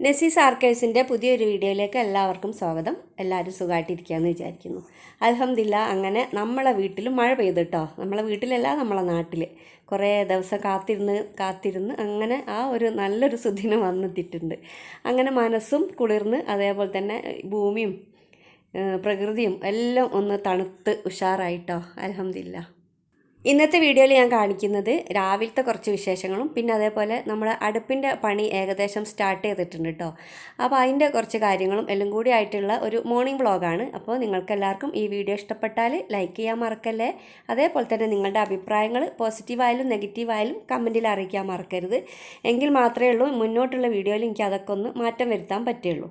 നസീസ് ആർക്കൈവ്സിന്റെ പുതിയൊരു വീഡിയോയിലേക്ക് എല്ലാവർക്കും സ്വാഗതം. എല്ലാവരും സുഖമായിട്ടിരിക്കുകയെന്ന് വിചാരിക്കുന്നു. അലഹമില്ല അങ്ങനെ നമ്മളെ വീട്ടിൽ മഴ പെയ്തു കേട്ടോ നമ്മളെ വീട്ടിലല്ല നമ്മളെ നാട്ടിൽ കുറേ ദിവസം കാത്തിരുന്ന് കാത്തിരുന്ന് അങ്ങനെ ആ ഒരു നല്ലൊരു സുദിനം വന്നെത്തിയിട്ടുണ്ട്. അങ്ങനെ മനസ്സും കുളിർന്ന് അതേപോലെ തന്നെ ഭൂമിയും പ്രകൃതിയും എല്ലാം ഒന്ന് തണുത്ത് ഉഷാറായിട്ടോ. അലഹമില്ല ഇന്നത്തെ വീഡിയോയിൽ ഞാൻ കാണിക്കുന്നത് രാവിലത്തെ കുറച്ച് വിശേഷങ്ങളും പിന്നെ അതേപോലെ നമ്മൾ അടുപ്പിന്റെ പണി ഏകദേശം സ്റ്റാർട്ട് ചെയ്തിട്ടുണ്ട് കേട്ടോ അപ്പോൾ അതിന്റെ കുറച്ച് കാര്യങ്ങളും എല്ലാം കൂടി ആയിട്ടുള്ള ഒരു മോർണിംഗ് വ്ളോഗാണ് അപ്പോൾ നിങ്ങൾക്കെല്ലാവർക്കും ഈ വീഡിയോ ഇഷ്ടപ്പെട്ടാൽ ലൈക്ക് ചെയ്യാൻ മറക്കല്ലേ? അതേപോലെ തന്നെ നിങ്ങളുടെ അഭിപ്രായങ്ങൾ പോസിറ്റീവായാലും നെഗറ്റീവായാലും കമന്റിൽ അറിയിക്കാൻ മറക്കരുത്. എങ്കിൽ മാത്രമേ ഉള്ളൂ മുന്നോട്ടുള്ള വീഡിയോയിൽ എനിക്ക് അതൊക്കെ ഒന്ന് മാറ്റം വരുത്താൻ പറ്റുള്ളൂ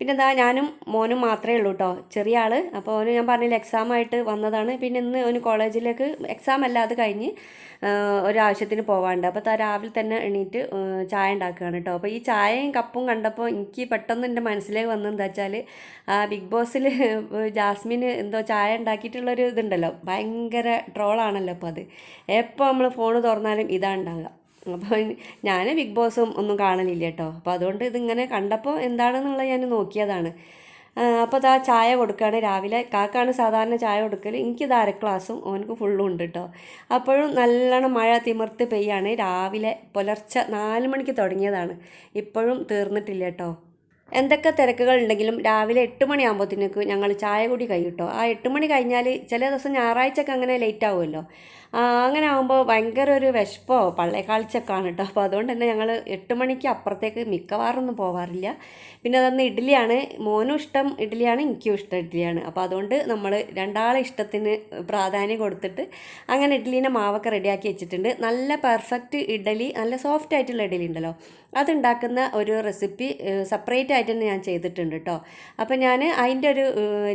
പിന്നെ എന്താ ഞാനും മോനും മാത്രമേ ഉള്ളൂ കേട്ടോ ചെറിയ ആൾ അപ്പോൾ അവന് ഞാൻ പറഞ്ഞില്ല എക്സാമായിട്ട് വന്നതാണ്. പിന്നെ ഇന്ന് അവന് കോളേജിലേക്ക് എക്സാം അല്ല അത് കഴിഞ്ഞ് ഒരാവശ്യത്തിന് പോകാണ്ട് അപ്പോൾ രാവിലെ തന്നെ എണീറ്റ് ചായ ഉണ്ടാക്കുകയാണ് കേട്ടോ അപ്പോൾ ഈ ചായയും കപ്പും കണ്ടപ്പോൾ എനിക്ക് പെട്ടെന്ന് എന്റെ മനസ്സിലേക്ക് വന്നെന്താ വെച്ചാൽ ആ ബിഗ് ബോസിൽ ജാസ്മിന് എന്തോ ചായ ഉണ്ടാക്കിയിട്ടുള്ളൊരു ഇതുണ്ടല്ലോ. ഭയങ്കര ട്രോളാണല്ലോ അപ്പോൾ അത്. എപ്പോൾ നമ്മൾ ഫോൺ തുറന്നാലും ഇതാണ് ഉണ്ടാകുക അപ്പോൾ ഞാൻ ബിഗ് ബോസും ഒന്നും കാണലില്ല കേട്ടോ. അപ്പോൾ അതുകൊണ്ട് ഇതിങ്ങനെ കണ്ടപ്പോൾ എന്താണെന്നുള്ളത് ഞാൻ നോക്കിയതാണ്. അപ്പോൾ അതാ ചായ കൊടുക്കുകയാണ് രാവിലെ കാക്കാണ് സാധാരണ ചായ കൊടുക്കൽ എനിക്കിത് അര ക്ലാസ്സും ഓനക്ക് ഫുള്ളും ഉണ്ട് കേട്ടോ. അപ്പോഴും നല്ലോണം മഴ തിമിർത്ത് പെയ്യാണ്. രാവിലെ പുലർച്ചെ നാല് മണിക്ക് തുടങ്ങിയതാണ്. ഇപ്പോഴും തീർന്നിട്ടില്ല കേട്ടോ. എന്തൊക്കെ തിരക്കുകൾ ഉണ്ടെങ്കിലും രാവിലെ എട്ട് മണിയാകുമ്പോഴത്തേക്ക് ഞങ്ങൾ ചായ കൂടി കഴിയും കേട്ടോ. ആ എട്ട് മണി കഴിഞ്ഞാൽ ചില ദിവസം ഞായറാഴ്ചയൊക്കെ അങ്ങനെ ലേറ്റ് ആവുമല്ലോ. അങ്ങനെ ആകുമ്പോൾ ഭയങ്കര ഒരു വിശപ്പോ പള്ളേക്കാഴ്ചക്കാണ് കേട്ടോ അപ്പോൾ അതുകൊണ്ട് തന്നെ ഞങ്ങൾ എട്ട് മണിക്ക് അപ്പുറത്തേക്ക് മിക്കവാറും ഒന്നും പോവാറില്ല. പിന്നെ അതന്ന് ഇഡ്ഡലിയാണ്. മോനും ഇഷ്ടം ഇഡ്ഡലിയാണ് എനിക്കും ഇഷ്ടം ഇഡ്ഡലിയാണ്. അപ്പോൾ അതുകൊണ്ട് നമ്മൾ രണ്ടാളെ ഇഷ്ടത്തിന് പ്രാധാന്യം കൊടുത്തിട്ട് അങ്ങനെ ഇഡ്ഡലീനെ മാവൊക്കെ റെഡിയാക്കി വെച്ചിട്ടുണ്ട്. നല്ല പെർഫെക്റ്റ് ഇഡ്ഡലി നല്ല സോഫ്റ്റ് ആയിട്ടുള്ള ഇഡ്ഡലി ഉണ്ടല്ലോ. അതുണ്ടാക്കുന്ന ഒരു റെസിപ്പി സെപ്പറേറ്റ് ആയിട്ട് തന്നെ ഞാൻ ചെയ്തിട്ടുണ്ട് കേട്ടോ അപ്പോൾ ഞാൻ അതിന്റെ ഒരു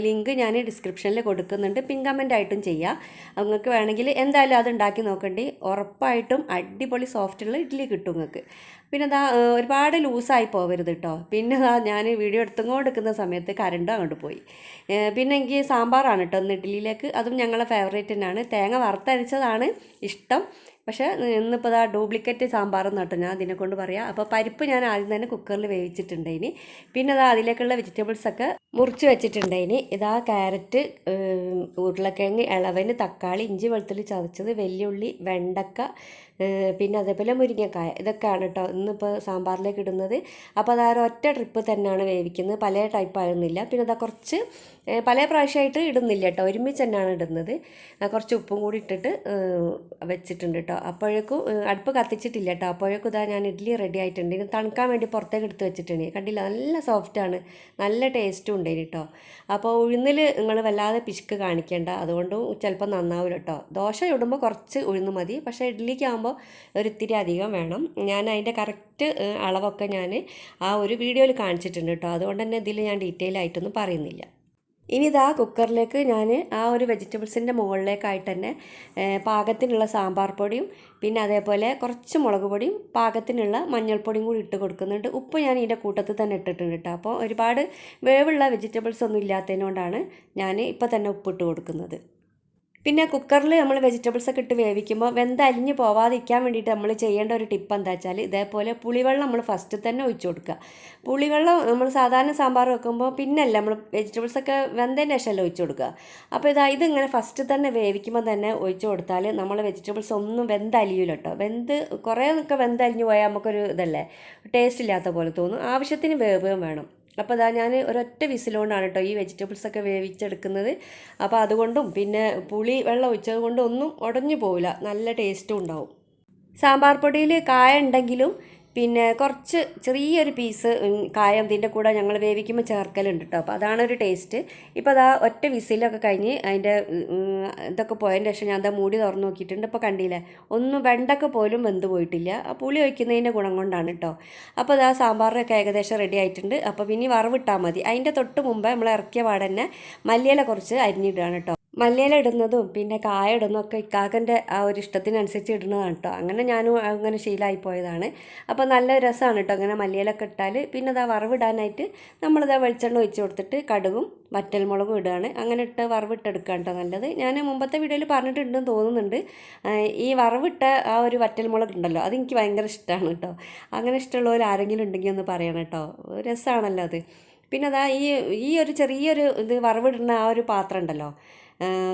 ലിങ്ക് ഞാൻ ഡിസ്ക്രിപ്ഷനിൽ കൊടുക്കുന്നുണ്ട്. പിൻ കമന്റ് ആയിട്ടും ചെയ്യാം. നിങ്ങൾക്ക് വേണമെങ്കിൽ എന്തായാലും അത് ഉണ്ടാക്കി നോക്കണ്ടി. ഉറപ്പായിട്ടും അടിപൊളി സോഫ്റ്റുള്ള ഇഡ്ഡലി കിട്ടും നിങ്ങൾക്ക് പിന്നെ എന്താ ഒരുപാട് ലൂസായി പോകരുത് കേട്ടോ പിന്നെ അതാ ഞാൻ വീഡിയോ എടുത്തുകൊണ്ടെടുക്കുന്ന സമയത്ത് കരണ്ടും അങ്ങോട്ട് പോയി. പിന്നെ എനിക്ക് സാമ്പാറാണ് കേട്ടോ ഇന്ന് ഇഡ്ഡലിയിലേക്ക് അതും ഞങ്ങളുടെ ഫേവറേറ്റ് തന്നെയാണ്. തേങ്ങ വറുത്തരച്ചതാണ് ഇഷ്ടം. പക്ഷേ ഇന്നിപ്പോൾ ഇതാ ഡ്യൂപ്ലിക്കേറ്റ് സാമ്പാർ നട്ടു ഞാൻ അതിനെ കൊണ്ട് പറയാം. അപ്പോൾ പരിപ്പ് ഞാൻ ആദ്യം തന്നെ കുക്കറിൽ വേവിച്ചിട്ടുണ്ട് ഇനി. പിന്നെ അതാ അതിലേക്കുള്ള വെജിറ്റബിൾസ് ഒക്കെ മുറിച്ച് വെച്ചിട്ടുണ്ട് ഇനി. ഇതാ ക്യാരറ്റ് ഉരുളക്കിഴങ്ങ് ഇളവന് തക്കാളി ഇഞ്ചി വെളുത്തുള്ളി ചതച്ചത് വെല്ലുള്ളി വെണ്ടക്ക പിന്നെ അതേപോലെ മുരിങ്ങക്കായ ഇതൊക്കെയാണ് കേട്ടോ ഇന്നിപ്പോൾ സാമ്പാറിലേക്ക് ഇടുന്നത്. അപ്പോൾ അതാ ഒറ്റ ട്രിപ്പ് തന്നെയാണ് വേവിക്കുന്നത്. പല ടൈപ്പ് ആയിരുന്നില്ല. പിന്നെ അതാ കുറച്ച് പല പ്രാവശ്യമായിട്ട് ഇടുന്നില്ല കേട്ടോ ഒരുമിച്ച് തന്നെയാണ് ഇടുന്നത്. കുറച്ച് ഉപ്പും കൂടി ഇട്ടിട്ട് വെച്ചിട്ടുണ്ട് കേട്ടോ അപ്പോഴേക്കും അടുപ്പ് കത്തിച്ചിട്ടില്ല കേട്ടോ അപ്പോഴേക്കും ഇതാ ഞാൻ ഇഡ്ഡലി റെഡി ആയിട്ടുണ്ട്. ഇത് തണുക്കാൻ വേണ്ടി പുറത്തേക്ക് എടുത്ത് വെച്ചിട്ടുണ്ട്. കണ്ടില്ല? നല്ല സോഫ്റ്റാണ് നല്ല ടേസ്റ്റും ഉണ്ട് കേട്ടോ അപ്പോൾ ഉഴുന്നിൽ നിങ്ങൾ വല്ലാതെ പിശുക്ക് കാണിക്കേണ്ട. അതുകൊണ്ടും ചിലപ്പോൾ നന്നാവില്ല കേട്ടോ ദോശ ഇടുമ്പോൾ കുറച്ച് ഉഴുന്ന് മതി. പക്ഷേ ഇഡ്ഡലിക്ക് ഒരു ഇത്തിരി അധികം വേണം. ഞാൻ അതിന്റെ കറക്റ്റ് അളവൊക്കെ ഞാൻ ആ ഒരു വീഡിയോയിൽ കാണിച്ചിട്ടുണ്ട് കേട്ടോ. അതുകൊണ്ട് തന്നെ ഇതിൽ ഞാൻ ഡീറ്റെയിൽ ആയിട്ടൊന്നും പറയുന്നില്ല. ഇനി ഇതാ കുക്കറിലേക്ക് ഞാൻ ആ ഒരു വെജിറ്റബിൾസിന്റെ മുകളിലേക്കായിട്ട് തന്നെ പാകത്തിനുള്ള സാമ്പാർ പൊടിയും പിന്നെ അതേപോലെ കുറച്ച് മുളക് പൊടിയും പാകത്തിനുള്ള മഞ്ഞൾപ്പൊടിയും കൂടി ഇട്ട് കൊടുക്കുന്നുണ്ട്. ഉപ്പ് ഞാൻ ഇതിന്റെ കൂട്ടത്തിൽ തന്നെ ഇട്ടിട്ടുണ്ട് കേട്ടോ. അപ്പോൾ ഒരുപാട് വേവുള്ള വെജിറ്റബിൾസ് ഒന്നും ഇല്ലാത്തതിനോണ്ടാണ് ഞാൻ ഇപ്പോൾ തന്നെ ഉപ്പിട്ട് കൊടുക്കുന്നത്. പിന്നെ കുക്കറിൽ നമ്മൾ വെജിറ്റബിൾസ് ഒക്കെ ഇട്ട് വേവിക്കുമ്പോൾ വെന്ത് അലിഞ്ഞ് പോവാതിരിക്കാൻ വേണ്ടിയിട്ട് നമ്മൾ ചെയ്യേണ്ട ഒരു ടിപ്പ് എന്താ വെച്ചാൽ ഇതേപോലെ പുളിവെള്ളം നമ്മൾ ഫസ്റ്റ് തന്നെ ഒഴിച്ചു കൊടുക്കുക. പുളിവെള്ളം നമ്മൾ സാധാരണ സാമ്പാർ വെക്കുമ്പോൾ പിന്നല്ല നമ്മൾ വെജിറ്റബിൾസ് ഒക്കെ വെന്തതിന്റെ ശേഷമല്ല ഒഴിച്ചു കൊടുക്കുക. അപ്പോൾ ഇതാ ഇതിങ്ങനെ ഫസ്റ്റ് തന്നെ വേവിക്കുമ്പോൾ തന്നെ ഒഴിച്ചു കൊടുത്താൽ നമ്മൾ വെജിറ്റബിൾസ് ഒന്നും വെന്തലിയില്ല കേട്ടോ. വെന്ത് കുറേ ഒക്കെ വെന്തലിഞ്ഞ് പോയാൽ നമുക്കൊരു ഇതല്ലേ ടേസ്റ്റ് ഇല്ലാത്ത പോലെ തോന്നും. ആവശ്യത്തിന് വേവുകയും വേണം. അപ്പോൾ അതാ ഞാൻ ഒരൊറ്റ വിസിലുകൊണ്ടാണ് കേട്ടോ ഈ വെജിറ്റബിൾസ് ഒക്കെ വേവിച്ചെടുക്കുന്നത്. അപ്പോൾ അതുകൊണ്ടും പിന്നെ പുളി വെള്ളം ഒഴിച്ചത് കൊണ്ടും ഒന്നും ഉടഞ്ഞു പോവില്ല. നല്ല ടേസ്റ്റും ഉണ്ടാവും. സാമ്പാർ പൊടിയിൽ കായ ഉണ്ടെങ്കിലും പിന്നെ കുറച്ച് ചെറിയൊരു പീസ് ഉം, കായം ഇതിന്റെ കൂടെ ഞങ്ങൾ വേവിക്കുമ്പോൾ ചേർക്കലുണ്ട് കേട്ടോ അപ്പോൾ അതാണ് ഒരു ടേസ്റ്റ്. ഇപ്പോൾ അതാ ഒറ്റ വിസിലൊക്കെ കഴിഞ്ഞ് അതിന്റെ ഇതൊക്കെ പോയതിന്റെ ശേഷം ഞാൻ അതാ മൂടി തുറന്ന് നോക്കിയിട്ടുണ്ട്. ഇപ്പോൾ കണ്ടില്ലേ? ഒന്നും വെണ്ടക്ക പോലും വെന്ത് പോയിട്ടില്ല. ആ പുളി ഒഴിക്കുന്നതിന്റെ ഗുണം കൊണ്ടാണ് കേട്ടോ അപ്പോൾ അതാ സാമ്പാറൊക്കെ ഏകദേശം റെഡി ആയിട്ടുണ്ട്. അപ്പോൾ പിന്നെ വറവിട്ടാൽ മതി. അതിന്റെ തൊട്ട് മുമ്പ് നമ്മൾ ഇറക്കിയ പാടന്നെ മല്ലിയില കുറച്ച് അരിഞ്ഞിടുകയാണ് കേട്ടോ മല്ലിയില ഇടുന്നതും പിന്നെ കായ ഒക്കെ ഇക്കാക്കന്റെ ആ ഒരു ഇഷ്ടത്തിനനുസരിച്ച് ഇടുന്നതാണ് കേട്ടോ. അങ്ങനെ ഞാനും അങ്ങനെ ശീലമായി പോയതാണ്. അപ്പോൾ നല്ല രസമാണ് കേട്ടോ അങ്ങനെ മല്ലിയിലൊക്കെ ഇട്ടാൽ പിന്നെ അതാ വറവിടാനായിട്ട് നമ്മളിതാ വെളിച്ചെണ്ണ ഒഴിച്ച് കൊടുത്തിട്ട് കടുകും വറ്റൽമുളകും ഇടുകയാണ്. അങ്ങനെ ഇട്ട് വറവിട്ടെടുക്കുകയാണ് കേട്ടോ നല്ലത്. ഞാൻ മുമ്പത്തെ വീഡിയോയിൽ പറഞ്ഞിട്ടുണ്ടെന്ന് തോന്നുന്നുണ്ട്. ഈ വറവിട്ട ആ ഒരു വറ്റൽമുളക് ഉണ്ടല്ലോ അതെനിക്ക് ഭയങ്കര ഇഷ്ടമാണ് കേട്ടോ. അങ്ങനെ ഇഷ്ടമുള്ളവർ ആരെങ്കിലും ഉണ്ടെങ്കിൽ ഒന്ന് പറയണം കേട്ടോ. രസമാണല്ലോ അത്. പിന്നെ അതാ ഈ ഈ ഒരു ചെറിയൊരു ഇത് വറവിടുന്ന ആ ഒരു പാത്രം ഉണ്ടല്ലോ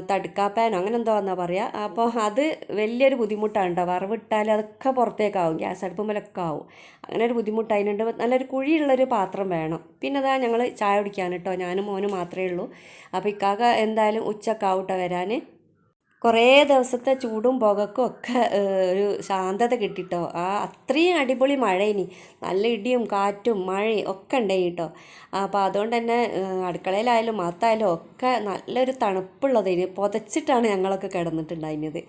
തടുക്കാപ്പാനോ അങ്ങനെ എന്തോ എന്നാ പറയുക അപ്പോൾ അത് വലിയൊരു ബുദ്ധിമുട്ടാണ് കേട്ടോ വറവിട്ടാൽ അതൊക്കെ പുറത്തേക്കാവും ഗ്യാസ് അടുപ്പുമ്മലൊക്കെ ആവും. അങ്ങനെ ഒരു ബുദ്ധിമുട്ട് അതിനുണ്ട് നല്ലൊരു കുഴിയുള്ളൊരു പാത്രം വേണം. പിന്നെ അതാ ഞങ്ങൾ ചായ കുടിക്കാൻ കേട്ടോ ഞാനും മോനും മാത്രമേ ഉള്ളൂ. അപ്പോൾ ഇക്കാക്ക എന്തായാലും ഉച്ചക്കാവട്ടെ വരാൻ കുറേ ദിവസത്തെ ചൂടും പുകക്കും ഒക്കെ ഒരു ശാന്തത കിട്ടിട്ടോ. ആ അത്രയും അടിപൊളി മഴ ഇനി നല്ല ഇടിയും കാറ്റും മഴയും ഒക്കെ ഉണ്ടായി കേട്ടോ. അപ്പോൾ അതുകൊണ്ട് തന്നെ അടുക്കളയിലായാലും മാത്തായാലും ഒക്കെ നല്ലൊരു തണുപ്പുള്ളതിന് പുതച്ചിട്ടാണ് ഞങ്ങളൊക്കെ കിടന്നിട്ടുണ്ടായിരുന്നത്.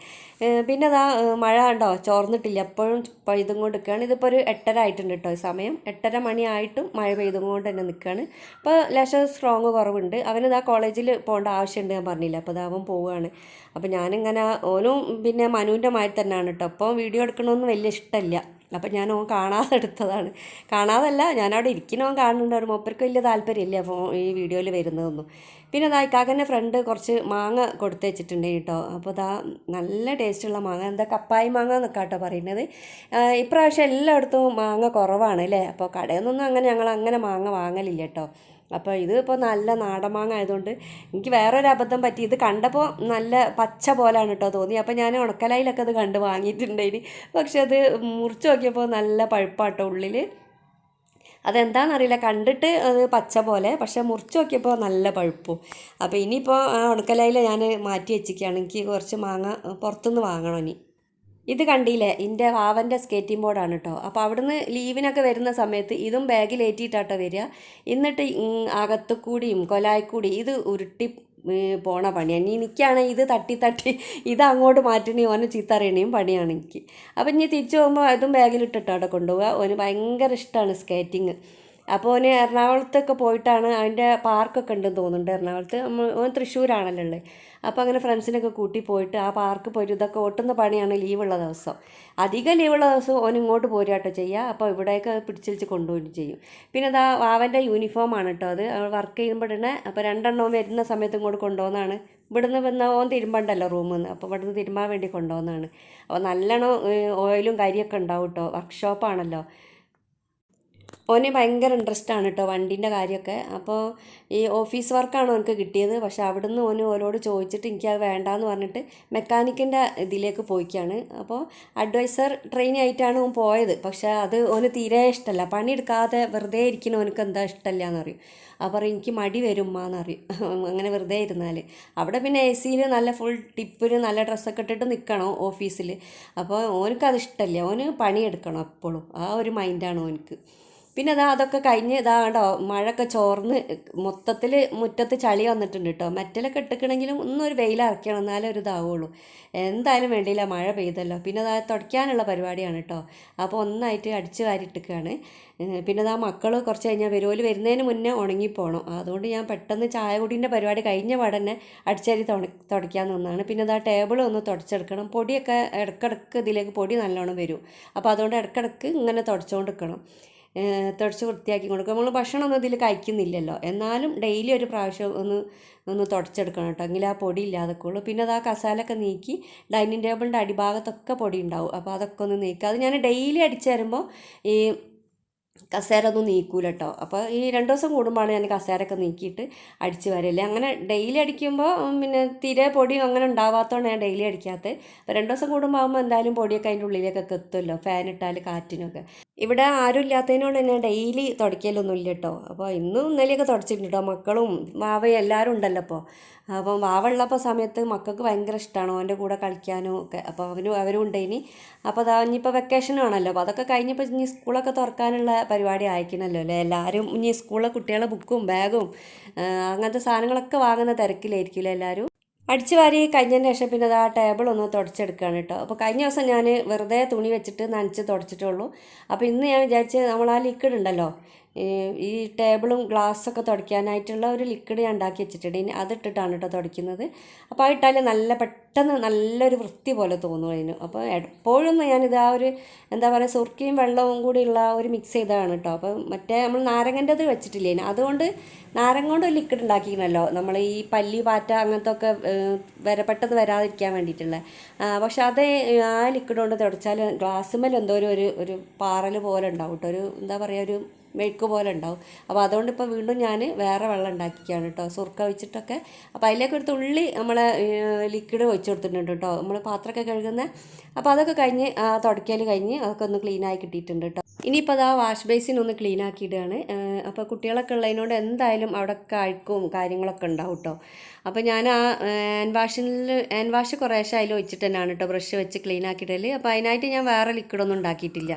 പിന്നെ അതാ മഴ ഉണ്ടോ ചോർന്നിട്ടില്ല. എപ്പോഴും പെയ്തും കൊണ്ട് നിൽക്കുകയാണ് ഇതിപ്പോൾ ഒരു എട്ടര ആയിട്ടുണ്ട് കേട്ടോ സമയം. എട്ടര മണിയായിട്ടും മഴ പെയ്തും കൊണ്ട് തന്നെ നിൽക്കുകയാണ്. ഇപ്പോൾ ലേശം സ്ട്രോങ് കുറവുണ്ട്. അവനിതാ കോളേജിൽ പോകേണ്ട ആവശ്യമുണ്ട് ഞാൻ പറഞ്ഞില്ല? അപ്പോൾ അത് അവൻ പോവുകയാണ്. അപ്പോൾ ഞാനിങ്ങനെ ഓനും പിന്നെ മനുവിന്റെ മാതിരി തന്നെയാണ് കേട്ടോ അപ്പോൾ വീഡിയോ എടുക്കണമെന്ന് വലിയ ഇഷ്ടമില്ല അപ്പം ഞാൻ ഓൻ കാണാതെ എടുത്തതാണ്. കാണാതല്ല ഞാനവിടെ ഇരിക്കണോൻ കാണുന്നുണ്ട്. ഒരു മൂപ്പർക്ക് വലിയ താല്പര്യമില്ല അപ്പോൾ ഈ വീഡിയോയിൽ വരുന്നതൊന്നും. പിന്നെ അതാ ഇക്കാക്കന്റെ ഫ്രണ്ട് കുറച്ച് മാങ്ങ കൊടുത്തു വെച്ചിട്ടുണ്ട് കേട്ടോ അപ്പോൾ ഇതാ നല്ല ടേസ്റ്റുള്ള മാങ്ങ. എന്താ കപ്പായി മാങ്ങ എന്നൊക്കെ കേട്ടോ പറയുന്നത്. ഇപ്രാവശ്യം എല്ലായിടത്തും മാങ്ങ കുറവാണ് അല്ലേ അപ്പോൾ കടയിൽ നിന്നൊന്നും അങ്ങനെ ഞങ്ങൾ അങ്ങനെ മാങ്ങ വാങ്ങലില്ല കേട്ടോ അപ്പോൾ ഇത് ഇപ്പോൾ നല്ല നാടൻ മാങ്ങ ആയതുകൊണ്ട് എനിക്ക് വേറൊരു അബദ്ധം പറ്റി. ഇത് കണ്ടപ്പോൾ നല്ല പച്ച പോലാണ് കേട്ടോ തോന്നി. അപ്പോൾ ഞാൻ ഉണക്കലായിലൊക്കെ അത് കണ്ട് വാങ്ങിയിട്ടുണ്ടായിന് പക്ഷെ അത് മുറിച്ച് നോക്കിയപ്പോൾ നല്ല പഴുപ്പാട്ടോ ഉള്ളിൽ അതെന്താണെന്നറിയില്ല കണ്ടിട്ട് അത് പച്ച പോലെ പക്ഷെ മുറിച്ച് നോക്കിയപ്പോൾ നല്ല പഴുപ്പും. അപ്പോൾ ഇനിയിപ്പോൾ ഉണക്കലയിൽ ഞാൻ മാറ്റി വെച്ചിരിക്കുകയാണ്. എനിക്ക് കുറച്ച് മാങ്ങ പുറത്തുനിന്ന് വാങ്ങണം ഇനി. ഇത് കണ്ടില്ലേ? എന്റെ വാവന്റെ സ്കേറ്റിംഗ് ബോർഡാണ് കേട്ടോ അപ്പോൾ അവിടുന്ന് ലീവിനൊക്കെ വരുന്ന സമയത്ത് ഇതും ബാഗിൽ ഏറ്റിയിട്ടാട്ടോ വരിക. എന്നിട്ട് അകത്തുകൂടിയും അകത്തു കൂടിയും കൊലായിക്കൂടി ഇത് ഉരുട്ടി പോണ പണിയാണ് ഇനി എനിക്കാണെങ്കിൽ ഇത് തട്ടി തട്ടി ഇത് അങ്ങോട്ട് മാറ്റണേ ഓന് ചീത്തറിയണേയും പണിയാണ് എനിക്ക്. അപ്പം ഇനി തിരിച്ചു പോകുമ്പോൾ ഇതും അവിടെ കൊണ്ടുപോവുക. ഓന് ഭയങ്കര ഇഷ്ടമാണ് സ്കേറ്റിങ് അപ്പോൾ ഓന് എറണാകുളത്തൊക്കെ പോയിട്ടാണ് അതിന്റെ പാർക്കൊക്കെ ഉണ്ടെന്ന് തോന്നുന്നുണ്ട് എറണാകുളത്ത്. ഓൻ തൃശ്ശൂരാണല്ലോ ഉള്ളത് അപ്പോൾ അങ്ങനെ ഫ്രണ്ട്സിനൊക്കെ കൂട്ടി പോയിട്ട് ആ പാർക്ക് പോയിട്ട് ഇതൊക്കെ ഓട്ടുന്ന പണിയാണ് ലീവുള്ള ദിവസം. അധികം ലീവുള്ള ദിവസം ഓൻ ഇങ്ങോട്ട് പോരാട്ടോ ചെയ്യുക അപ്പോൾ ഇവിടേക്ക് പിടിച്ചിരിച്ച് കൊണ്ടുപോയിട്ട് ചെയ്യും. പിന്നെ അതാ വാവന്റെ യൂണിഫോമാണ് കേട്ടോ അത്. വർക്ക് ചെയ്യുമ്പോൾ ഇടണേ അപ്പോൾ രണ്ടെണ്ണവും വരുന്ന സമയത്ത് ഇങ്ങോട്ട് കൊണ്ടുപോകുന്നതാണ്. ഇവിടുന്ന് വന്ന ഓൻ തിരുമ്പണ്ടല്ലോ റൂമിൽ നിന്ന് അപ്പോൾ ഇവിടുന്ന് തിരുമ്പാൻ വേണ്ടി കൊണ്ടുപോകുന്നതാണ്. അപ്പോൾ നല്ലോണം ഓയിലും കരിയൊക്കെ ഉണ്ടാവും കേട്ടോ. വർക്ക്ഷോപ്പാണല്ലോ ഓന് ഭയങ്കര ഇൻട്രസ്റ്റ് ആണ് കേട്ടോ വണ്ടീന്റെ കാര്യമൊക്കെ അപ്പോൾ ഈ ഓഫീസ് വർക്കാണ് ഓനക്ക് കിട്ടിയത്? പക്ഷേ അവിടുന്ന് ഓന് ഓരോട് ചോദിച്ചിട്ട് എനിക്ക് അത് വേണ്ടാന്ന് പറഞ്ഞിട്ട് മെക്കാനിക്കിന്റെ ഇതിലേക്ക് പോയിക്കാണ്. അപ്പോൾ അഡ്വൈസർ ട്രെയിൻ ആയിട്ടാണ് ഓൻ പോയത്. പക്ഷേ അത് ഓന് തീരെ ഇഷ്ടമല്ല പണിയെടുക്കാതെ വെറുതെ ഇരിക്കുന്ന ഓനക്ക് എന്താ ഇഷ്ടമല്ല അപ്പോൾ പറയും എനിക്ക് മടി വരും അറിയും. അങ്ങനെ വെറുതെ ഇരുന്നാൽ അവിടെ പിന്നെ എ സിയിൽ നല്ല ഫുൾ ടിപ്പിന് നല്ല ഡ്രസ്സൊക്കെ ഇട്ടിട്ട് നിൽക്കണം ഓഫീസിൽ അപ്പോൾ ഓനക്കത് ഇഷ്ടമല്ല ഓന് പണിയെടുക്കണം എപ്പോഴും. ആ ഒരു മൈൻഡാണ് ഓനക്ക്. പിന്നെ അതാ അതൊക്കെ കഴിഞ്ഞ് ഇതാ കണ്ടോ മഴയൊക്കെ ചോർന്ന് മൊത്തത്തിൽ മുറ്റത്ത് ചളി വന്നിട്ടുണ്ട് കേട്ടോ മറ്റിലൊക്കെ ഒരു വെയിലിറക്കണം എന്നാലേ ഒരു ഇതാവുള്ളൂ. എന്തായാലും വേണ്ടിയില്ല മഴ പെയ്തല്ലോ. പിന്നെ അതാ തുടയ്ക്കാനുള്ള പരിപാടിയാണ് കേട്ടോ അപ്പോൾ ഒന്നായിട്ട് അടിച്ച് വാരിട്ടിക്കുകയാണ് പിന്നെ അതാ മക്കൾ കുറച്ച് കഴിഞ്ഞാൽ വരുമോൽ വരുന്നതിന് മുന്നേ ഉണങ്ങിപ്പോണം. അതുകൊണ്ട് ഞാൻ പെട്ടെന്ന് ചായ കുടീന്റെ പരിപാടി കഴിഞ്ഞ പാടന്നെ അടിച്ചേരി തുട തുടയ്ക്കാൻ നിന്നാണ്. പിന്നെ അതാ ടേബിൾ ഒന്ന് തുടച്ചെടുക്കണം. പൊടിയൊക്കെ ഇടക്കിടക്ക് ഇതിലേക്ക് പൊടി നല്ലോണം വരും. അപ്പോൾ അതുകൊണ്ട് ഇടക്കിടക്ക് ഇങ്ങനെ തുടച്ചുകൊണ്ട് നിൽക്കണം തുടച്ച് വൃത്തിയാക്കി കൊടുക്കുക നമ്മൾ ഭക്ഷണമൊന്നും ഇതിൽ കഴിക്കുന്നില്ലല്ലോ. എന്നാലും ഡെയിലി ഒരു പ്രാവശ്യം ഒന്ന് ഒന്ന് തുടച്ചെടുക്കണം കേട്ടോ. എങ്കിൽ ആ പൊടി ഇല്ലാതെക്കുള്ളൂ. പിന്നെ അത് ആ കസാലൊക്കെ നീക്കി ഡൈനിങ് ടേബിളിന്റെ അടിഭാഗത്തൊക്കെ പൊടി ഉണ്ടാവും. അപ്പോൾ അതൊക്കെ ഒന്ന് നീക്കുക. അത് ഞാൻ ഡെയിലി അടിച്ചു തരുമ്പോൾ ഈ കസേര ഒന്നും നീക്കൂല കേട്ടോ അപ്പോൾ ഈ രണ്ട് ദിവസം കൂടുമ്പോഴാണ് ഞാൻ കസേരയൊക്കെ നീക്കിയിട്ട് അടിച്ച് വരല്ലേ അങ്ങനെ ഡെയിലി അടിക്കുമ്പോൾ പിന്നെ തീരെ പൊടിയും അങ്ങനെ ഉണ്ടാവാത്തതുകൊണ്ട് ഞാൻ ഡെയിലി അടിക്കാത്തത് അപ്പോൾ രണ്ട് ദിവസം കൂടുമ്പോൾ ആകുമ്പോൾ എന്തായാലും പൊടിയൊക്കെ അതിന്റെ ഉള്ളിലേക്കൊക്കെ എത്തുമല്ലോ ഫാൻ ഇട്ടാൽ കാറ്റിനൊക്കെ. ഇവിടെ ആരും ഇല്ലാത്തതിനോട് ഞാൻ ഡെയിലി തുടയ്ക്കലൊന്നും ഇല്ല കേട്ടോ അപ്പോൾ ഇന്നും ഇന്നലെയൊക്കെ തുടച്ചിട്ടുണ്ട് കേട്ടോ മക്കളും വാവയും എല്ലാവരും ഉണ്ടല്ലോ അപ്പോൾ അപ്പം വാവുള്ളപ്പോൾ സമയത്ത് മക്കൾക്ക് ഭയങ്കര ഇഷ്ടമാണ് അവന്റെ കൂടെ കളിക്കാനും ഒക്കെ. അപ്പോൾ അവനും അവരും ഉണ്ട് ഇനി അപ്പോൾ അതാ ഇനിയിപ്പോൾ വെക്കേഷനാണല്ലോ അപ്പോൾ അതൊക്കെ കഴിഞ്ഞപ്പോൾ ഇനി സ്കൂളൊക്കെ തുറക്കാനുള്ള പരിപാടി അയക്കണമല്ലോ അല്ലേ? എല്ലാവരും ഇനി സ്കൂളിലെ കുട്ടികളെ ബുക്കും ബാഗും അങ്ങനത്തെ സാധനങ്ങളൊക്കെ വാങ്ങുന്ന തിരക്കിലായിരിക്കില്ലേ എല്ലാവരും അടിച്ചു വാരി കഴിഞ്ഞതിന് ശേഷം പിന്നെ അത് ആ ടേബിൾ ഒന്ന് തുടച്ചെടുക്കുകയാണ് കേട്ടോ. അപ്പോൾ കഴിഞ്ഞ ദിവസം ഞാൻ വെറുതെ തുണി വെച്ചിട്ട് നനച്ച് തുടച്ചിട്ടുള്ളൂ അപ്പോൾ ഇന്ന് ഞാൻ വിചാരിച്ച് നമ്മൾ ആ ലിക്വിഡ് ഉണ്ടല്ലോ. ഈ ടേബിളും ഗ്ലാസ്സൊക്കെ തുടയ്ക്കാനായിട്ടുള്ള ഒരു ലിക്വിഡ് ഞാൻ ഉണ്ടാക്കി വെച്ചിട്ടുണ്ട്. ഇനി അതിട്ടിട്ടാണ് കേട്ടോ തുടയ്ക്കുന്നത്. അപ്പോൾ അത് ഇട്ടാൽ നല്ല പെട്ടെന്ന് നല്ലൊരു വൃത്തി പോലെ തോന്നും അതിന്. അപ്പോൾ എപ്പോഴും ഞാനിത് ആ ഒരു എന്താ പറയുക സുർക്കിയും വെള്ളവും കൂടിയുള്ള ഒരു മിക്സ് ചെയ്തതാണ് കേട്ടോ അപ്പോൾ മറ്റേ നമ്മൾ നാരങ്ങന്റെത് വെച്ചിട്ടില്ലേ അതുകൊണ്ട് നാരങ്ങ കൊണ്ട് ലിക്വിഡ് ഉണ്ടാക്കിയിരുന്നല്ലോ. നമ്മൾ ഈ പല്ലി പാറ്റ അങ്ങനത്തെ ഒക്കെ വരെ പെട്ടെന്ന് വരാതിരിക്കാൻ വേണ്ടിയിട്ടുള്ള. പക്ഷെ അത് ആ ലിക്വിഡ് കൊണ്ട് തുടച്ചാൽ ഗ്ലാസ്സുമേൽ എന്തോ ഒരു ഒരു പാറൽ പോലെ ഉണ്ടാവും കേട്ടോ ഒരു എന്താ പറയുക ഒരു മെഴുക്ക് പോലെ ഉണ്ടാവും. അപ്പോൾ അതുകൊണ്ട് ഇപ്പോൾ വീണ്ടും ഞാൻ വേറെ വെള്ളം ഉണ്ടാക്കിക്കാണ് കേട്ടോ സുർക്ക വെച്ചിട്ടൊക്കെ അപ്പോൾ അതിലേക്ക് ഒരു തുള്ളി നമ്മൾ ലിക്വിഡ് ഒഴിച്ച് കൊടുത്തിട്ടുണ്ട് കേട്ടോ നമ്മൾ പാത്രമൊക്കെ കഴുകുന്ന അപ്പോൾ അതൊക്കെ കഴിഞ്ഞ് തുടയ്ക്കൽ കഴിഞ്ഞ് അതൊക്കെ ഒന്ന് ക്ലീനായി കിട്ടിയിട്ടുണ്ട് കേട്ടോ ഇനിയിപ്പോൾ അത് ആ വാഷ് ബേസിൻ ഒന്ന് ക്ലീൻ ആക്കിയിടുകയാണ് അപ്പോൾ കുട്ടികളൊക്കെ ഉള്ളതിനോട് എന്തായാലും അവിടെ കഴുക്കും കാര്യങ്ങളൊക്കെ ഉണ്ടാവും കേട്ടോ അപ്പോൾ ഞാൻ ആ ഹാൻഡ് വാഷിൽ ഹാൻഡ് വാഷ് കുറേശ്ശെ അതിൽ വെച്ചിട്ട് തന്നെയാണ് കേട്ടോ ബ്രഷ് വെച്ച് ക്ലീൻ ആക്കിയിടൽ. അപ്പോൾ അതിനായിട്ട് ഞാൻ വേറെ ലിക്വിഡൊന്നും ഉണ്ടാക്കിയിട്ടില്ല.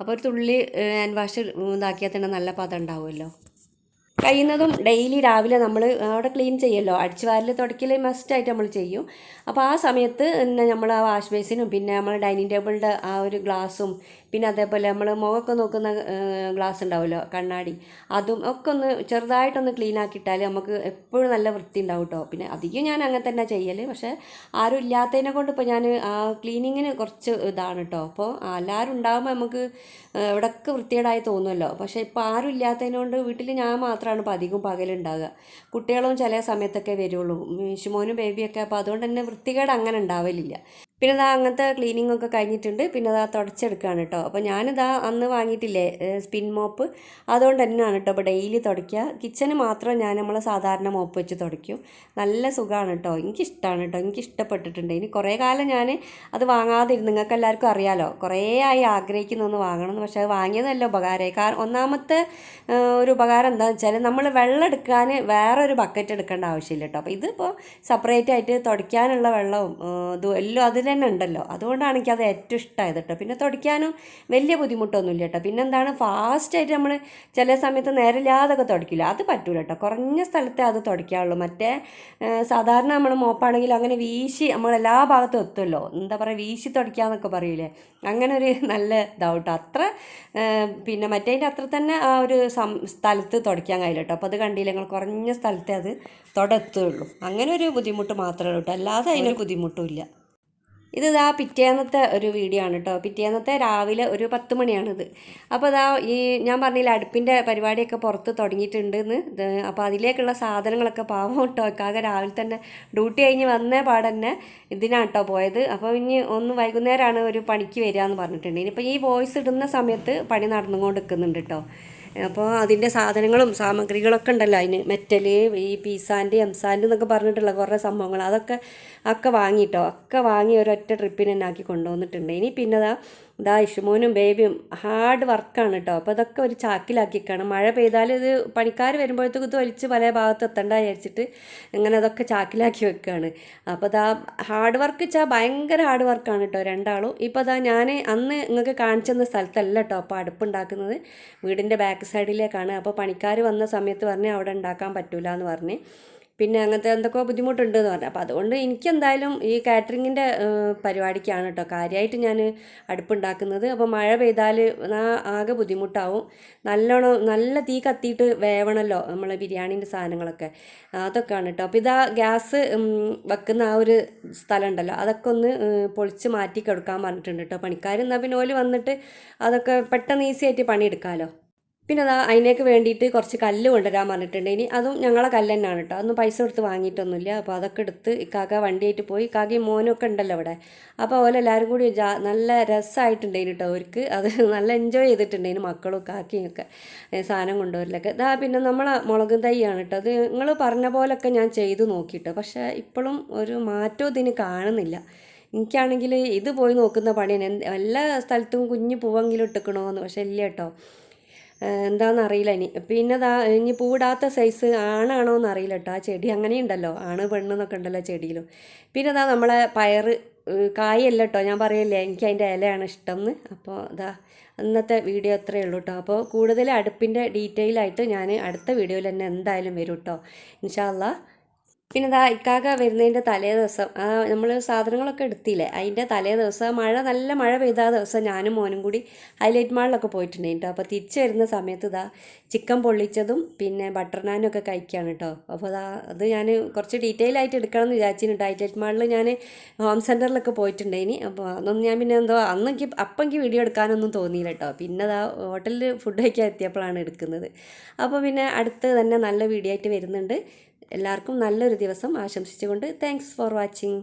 അപ്പോൾ ഒരു തുള്ളി ഹാൻഡ് വാഷ് ഇതാക്കിയാൽ തന്നെ നല്ല പദം ഉണ്ടാവുമല്ലോ. കഴിയുന്നതും ഡെയിലി രാവിലെ നമ്മൾ അവിടെ ക്ലീൻ ചെയ്യല്ലോ അടിച്ചു വാരൽ തുടക്കൽ മസ്റ്റായിട്ട് നമ്മൾ ചെയ്യും. അപ്പോൾ ആ സമയത്ത് നമ്മൾ ആ വാഷ് ബേസിനും പിന്നെ നമ്മൾ ഡൈനിങ് ടേബിളിന്റെ ആ ഒരു ഗ്ലാസും പിന്നെ അതേപോലെ നമ്മൾ മുഖമൊക്കെ നോക്കുന്ന ഗ്ലാസ് ഉണ്ടാവുമല്ലോ കണ്ണാടി. അതും ഒക്കെ ഒന്ന് ചെറുതായിട്ടൊന്ന് ക്ലീൻ ആക്കിയിട്ടാൽ നമുക്ക് എപ്പോഴും നല്ല വൃത്തി ഉണ്ടാവും കേട്ടോ പിന്നെ അധികം ഞാൻ അങ്ങനെ തന്നെ ചെയ്യൽ പക്ഷേ ആരും ഇല്ലാത്തതിനെ കൊണ്ട് ഇപ്പോൾ ഞാൻ ആ ക്ലീനിങ്ങിന് കുറച്ച് ഇതാണ് കേട്ടോ അപ്പോൾ എല്ലാവരും ഉണ്ടാകുമ്പോൾ നമുക്ക് ഇവിടെയൊക്കെ വൃത്തികേടായി തോന്നുമല്ലോ. പക്ഷേ ഇപ്പോൾ ആരും ഇല്ലാത്തതിനോണ്ട് വീട്ടിൽ ഞാൻ മാത്രമാണ് ഇപ്പോൾ അധികം പകലുണ്ടാകുക കുട്ടികളും ചില സമയത്തൊക്കെ വരുള്ളൂ. ശുമോനും ബേബിയൊക്കെ അപ്പോൾ അതുകൊണ്ട് തന്നെ വൃത്തികേട് അങ്ങനെ ഉണ്ടാവലില്ല. പിന്നെ ഇതാ അങ്ങനത്തെ ക്ലീനിങ് ഒക്കെ കഴിഞ്ഞിട്ടുണ്ട്. പിന്നെ ഇതാ തുടച്ചെടുക്കുകയാണ് കേട്ടോ അപ്പോൾ ഞാനിതാ അന്ന് വാങ്ങിയിട്ടില്ലേ സ്പിൻ മോപ്പ് അതുകൊണ്ട് തന്നെയാണ് കേട്ടോ അപ്പോൾ ഡെയിലി തുടയ്ക്കുക. കിച്ചന് മാത്രം ഞാൻ നമ്മൾ സാധാരണ മോപ്പ് വെച്ച് തുടയ്ക്കും. നല്ല സുഖമാണ് കേട്ടോ എനിക്കിഷ്ടമാണ് കേട്ടോ എനിക്ക് ഇഷ്ടപ്പെട്ടിട്ടുണ്ട് ഇനി കുറേ കാലം ഞാൻ അത് വാങ്ങാതിരുന്നു നിങ്ങൾക്ക് എല്ലാവർക്കും അറിയാലോ. കുറേ ആയി ആഗ്രഹിക്കുന്ന ഒന്ന് വാങ്ങണം പക്ഷേ അത് വാങ്ങിയതല്ല ഉപകാരമായി. കാരണം ഒന്നാമത്തെ ഒരു ഉപകാരം എന്താണെന്ന് വെച്ചാൽ നമ്മൾ വെള്ളം എടുക്കാൻ വേറെ ഒരു ബക്കറ്റ് എടുക്കേണ്ട ആവശ്യമില്ല കേട്ടോ അപ്പോൾ ഇതിപ്പോൾ സെപ്പറേറ്റ് ആയിട്ട് തുടയ്ക്കാനുള്ള വെള്ളവും ഇതും എല്ലാം അതിൽ തന്നെ ഉണ്ടല്ലോ. അതുകൊണ്ടാണ് എനിക്കത് ഏറ്റവും ഇഷ്ടമായത് കേട്ടോ. പിന്നെ തുടയ്ക്കാനും വലിയ ബുദ്ധിമുട്ടൊന്നുമില്ല കേട്ടോ. പിന്നെ എന്താണ് ഫാസ്റ്റായിട്ട് നമ്മൾ ചില സമയത്ത് നേരമില്ലാതൊക്കെ തുടയ്ക്കില്ല? അത് പറ്റൂല കേട്ടോ. കുറഞ്ഞ സ്ഥലത്തെ അത് തുടയ്ക്കാവുള്ളൂ. മറ്റേ സാധാരണ നമ്മൾ മോപ്പാണെങ്കിൽ അങ്ങനെ വീശി നമ്മൾ എല്ലാ ഭാഗത്തും എത്തുമല്ലോ. എന്താ പറയുക വീശി തുടയ്ക്കാന്നൊക്കെ പറയില്ലേ അങ്ങനെ ഒരു നല്ല ഇതാവട്ടോ. അത്ര പിന്നെ മറ്റേതിന്റെ അത്ര തന്നെ ആ ഒരു സം സ്ഥലത്ത് തുടയ്ക്കാൻ കഴിയില്ല കേട്ടോ. അപ്പോൾ അത് കണ്ടില്ല ഞങ്ങൾ കുറഞ്ഞ സ്ഥലത്തെ അത് തുടത്തുള്ളൂ. അങ്ങനെ ഒരു ബുദ്ധിമുട്ട് മാത്രമേ ഉള്ളൂ കേട്ടോ. അല്ലാതെ അതിനൊരു ബുദ്ധിമുട്ടും ഇല്ല. ഇത് ഇതാ പിറ്റേന്നത്തെ ഒരു വീഡിയോ ആണ് കേട്ടോ പിറ്റേന്നത്തെ രാവിലെ ഒരു പത്ത് മണിയാണിത്. അപ്പോൾ ഇതാ ഈ ഞാൻ പറഞ്ഞില്ല അടുപ്പിന്റെ പരിപാടിയൊക്കെ പുറത്ത് തുടങ്ങിയിട്ടുണ്ട് എന്ന് അപ്പോൾ അതിലേക്കുള്ള സാധനങ്ങളൊക്കെ പാവം കേട്ടോ കാകെ രാവിലെ തന്നെ ഡ്യൂട്ടി കഴിഞ്ഞ് വന്നേ പാടന്നെ ഇതിനാണ് കേട്ടോ പോയത്. അപ്പോൾ ഇനി ഒന്ന് വൈകുന്നേരമാണ് ഒരു പണിക്ക് വരിക എന്ന് പറഞ്ഞിട്ടുണ്ട്. ഇനിയിപ്പോൾ ഈ വോയിസ് ഇടുന്ന സമയത്ത് പണി നടന്നുകൊണ്ട് നിൽക്കുന്നുണ്ട് കേട്ടോ അപ്പോൾ അതിന്റെ സാധനങ്ങളും സാമഗ്രികളൊക്കെ ഉണ്ടല്ലോ അതിന്. മെറ്റൽ ഈ പീസാന്റെ എംസാന്റെ എന്നൊക്കെ പറഞ്ഞിട്ടുള്ള കുറേ സംഭവങ്ങൾ. അതൊക്കെ ഒക്കെ വാങ്ങിയിട്ടോ ഒക്കെ വാങ്ങി ഒരൊറ്റ ട്രിപ്പിന് തന്നെ ആക്കി കൊണ്ടുവന്നിട്ടുണ്ട്. ഇനി പിന്നെ ഇതാ ഇഷുമോനും ബേബിയും ഹാർഡ് വർക്കാണ് കേട്ടോ അപ്പോൾ അതൊക്കെ ഒരു ചാക്കിലാക്കിക്കാണ് മഴ പെയ്താൽ ഇത് പണിക്കാർ വരുമ്പോഴത്തേക്കും ഇത് വലിച്ച് പല ഭാഗത്ത് എത്തണ്ട വിചാരിച്ചിട്ട് ഇങ്ങനെ അതൊക്കെ ചാക്കിലാക്കി വെക്കുകയാണ് അപ്പോൾ അതാ ഹാർഡ് വർക്ക് വെച്ചാൽ ഭയങ്കര ഹാർഡ് വർക്കാണ് കേട്ടോ രണ്ടാളും. ഇപ്പോൾ അതാ ഞാൻ അന്ന് നിങ്ങൾക്ക് കാണിച്ചെന്ന സ്ഥലത്തല്ല കേട്ടോ അപ്പോൾ അടുപ്പുണ്ടാക്കുന്നത്. വീടിന്റെ ബാക്ക് സൈഡിലേക്കാണ്. അപ്പോൾ പണിക്കാർ വന്ന സമയത്ത് പറഞ്ഞ് അവിടെ ഉണ്ടാക്കാൻ പറ്റൂല എന്ന് പറഞ്ഞ്. പിന്നെ അങ്ങനത്തെ എന്തൊക്കെയോ ബുദ്ധിമുട്ടുണ്ട് എന്ന് പറഞ്ഞു. അപ്പോൾ അതുകൊണ്ട് എനിക്കെന്തായാലും ഈ കാറ്ററിങ്ങിന്റെ പരിപാടിക്കാണ് കേട്ടോ കാര്യമായിട്ട് ഞാൻ അടുപ്പുണ്ടാക്കുന്നത്. അപ്പോൾ മഴ പെയ്താൽ ആകെ ബുദ്ധിമുട്ടാവും. നല്ലോണം നല്ല തീ കത്തിയിട്ട് വേവണമല്ലോ നമ്മളെ ബിരിയാണീന്റെ സാധനങ്ങളൊക്കെ. അതൊക്കെയാണ് കേട്ടോ അപ്പോൾ ഇതാ ഗ്യാസ് വെക്കുന്ന ആ ഒരു സ്ഥലം ഉണ്ടല്ലോ അതൊക്കെ ഒന്ന് പൊളിച്ച് മാറ്റി കൊടുക്കാൻ പറഞ്ഞിട്ടുണ്ട് കേട്ടോ പണിക്കാർ എന്നാൽ പിന്നെ ഓൽ വന്നിട്ട് അതൊക്കെ പെട്ടെന്ന് ഈസി ആയിട്ട് പണിയെടുക്കാമല്ലോ പിന്നെ അതാ അതിനേക്ക് വേണ്ടിയിട്ട് കുറച്ച് കല്ല് കൊണ്ടുവരാൻ പറഞ്ഞിട്ടുണ്ട്. ഇനി അതും ഞങ്ങളെ കല്ല് തന്നെയാണ് കേട്ടോ അതൊന്നും പൈസ കൊടുത്ത് വാങ്ങിയിട്ടൊന്നുമില്ല. അപ്പോൾ അതൊക്കെ എടുത്ത് ഇക്കാക്ക വണ്ടിയായിട്ട് പോയി. കാക്കയും മോനും ഒക്കെ ഉണ്ടല്ലോ അവിടെ. അപ്പോൾ ഓലെ എല്ലാവരും കൂടി നല്ല രസമായിട്ടുണ്ടായിന് കേട്ടോ അവർക്ക് അത് നല്ല എൻജോയ് ചെയ്തിട്ടുണ്ടായിന് മക്കളും കാക്കയും ഒക്കെ. സാധനം കൊണ്ടുവരലൊക്കെ. ഇതാ പിന്നെ നമ്മളെ മുളക് തൈയാണ് കേട്ടോ അത് നിങ്ങൾ പറഞ്ഞ പോലൊക്കെ ഞാൻ ചെയ്തു നോക്കിയിട്ടോ പക്ഷേ ഇപ്പോഴും ഒരു മാറ്റവും ഇതിന് കാണുന്നില്ല. എനിക്കാണെങ്കിൽ ഇത് പോയി നോക്കുന്ന പണിയാണ്. എല്ലാ സ്ഥലത്തും കുഞ്ഞു പൂവെങ്കിലും ഇട്ടിക്കണമെന്ന് പക്ഷേ ഇല്ല കേട്ടോ എന്താണെന്ന് അറിയില്ല ഇനി. പിന്നെ ദാ ഇനി പൂവിടാത്ത സൈസ് ആണാണോ എന്ന് അറിയില്ല കേട്ടോ ആ ചെടി അങ്ങനെയുണ്ടല്ലോ. ആണ് പെണ്ണ് എന്നൊക്കെ ഉണ്ടല്ലോ ചെടിയിലും. പിന്നെ ഇതാ നമ്മളെ പയറ് കായല്ല കേട്ടോ ഞാൻ പറയല്ലേ എനിക്ക് അതിന്റെ ഇലയാണ് ഇഷ്ടം എന്ന് അപ്പോൾ ഇതാ ഇന്നത്തെ വീഡിയോ അത്രയേ ഉള്ളൂ കേട്ടോ അപ്പോൾ കൂടുതൽ അടുപ്പിന്റെ ഡീറ്റെയിൽ ആയിട്ട് ഞാൻ അടുത്ത വീഡിയോയിൽ തന്നെ എന്തായാലും വരും കേട്ടോ ഇൻഷാല്ലാ പിന്നെ ഇതാ ഇക്കാക്ക വരുന്നതിന്റെ തലേ ദിവസം നമ്മൾ സാധനങ്ങളൊക്കെ എടുത്തില്ലേ അതിന്റെ തലേ ദിവസം മഴ നല്ല മഴ പെയ്ത ദിവസം ഞാനും മോനും കൂടി ഹൈലൈറ്റ് മാളിലൊക്കെ പോയിട്ടുണ്ടായിട്ടോ അപ്പോൾ തിരിച്ചു വരുന്ന സമയത്ത് ഇതാ ചിക്കൻ പൊള്ളിച്ചതും പിന്നെ ബട്ടർ നാനും ഒക്കെ കഴിക്കുകയാണ് കേട്ടോ അപ്പോൾ അതാ അത് ഞാൻ കുറച്ച് ഡീറ്റെയിൽ ആയിട്ട് എടുക്കണം എന്ന് വിചാരിച്ചിട്ടുണ്ട് ഹൈലൈറ്റ് മാളിൽ ഞാൻ ഹോം സെന്ററിലൊക്കെ പോയിട്ടുണ്ടായിനി അപ്പോൾ അതൊന്നും ഞാൻ പിന്നെ എന്തോ അന്ന് എനിക്ക് അപ്പം എനിക്ക് വീഡിയോ എടുക്കാനൊന്നും തോന്നിയില്ല കേട്ടോ പിന്നെ അതാ ഹോട്ടലിൽ ഫുഡ് കഴിക്കാൻ എത്തിയപ്പോഴാണ് എടുക്കുന്നത്. അപ്പോൾ പിന്നെ അടുത്ത് തന്നെ നല്ല വീഡിയോ ആയിട്ട് വരുന്നുണ്ട്. എല്ലാവർക്കും നല്ലൊരു ദിവസം ആശംസിച്ചുകൊണ്ട് താങ്ക്സ് ഫോർ വാച്ചിങ്